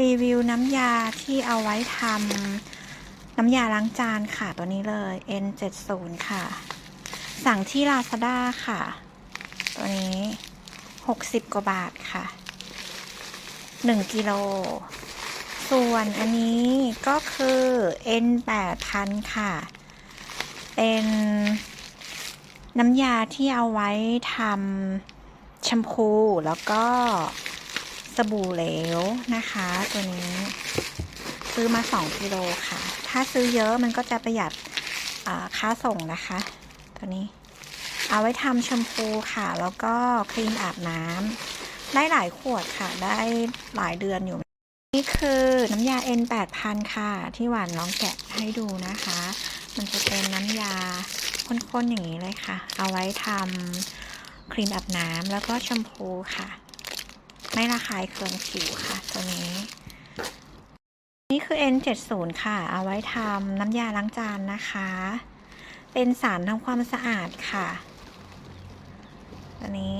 รีวิวน้ำยาที่เอาไว้ทำน้ำยาล้างจานค่ะตัวนี้เลย N70 ค่ะ สั่งที่ Lazada ค่ะ ตัวนี้ 60 กว่าบาทค่ะ 1 กิโล ส่วนอันนี้ก็คือ N8000 ค่ะ เป็นน้ำยาที่เอาไว้ทำแชมพูแล้วก็ สบู่เหลวนะคะ ตัวนี้ซื้อมา 2กิโลค่ะ ถ้าซื้อเยอะมันก็จะประหยัดค่าส่งนะคะ ตัวนี้ เอาไว้ทำแชมพูค่ะ แล้วก็ครีมอาบน้ำได้หลายขวดค่ะ ได้หลายเดือนอยู่ นี่คือน้ำยา N 8 0 0ค่ะ ที่หวานลองแกะให้ดูนะคะ มันจะเป็นน้ำยาข้นๆอย่างนี้เลยค่ะ เอาไว้ทำครีมอาบน้ำแล้วก็แชมพูค่ะ ไม่ระคายเคืองผิวค่ะ ตัวนี้ นี่คือ N70 ค่ะ เอาไว้ทำน้ำยาล้างจานนะคะ เป็นสารทำความสะอาดค่ะ ตัวนี้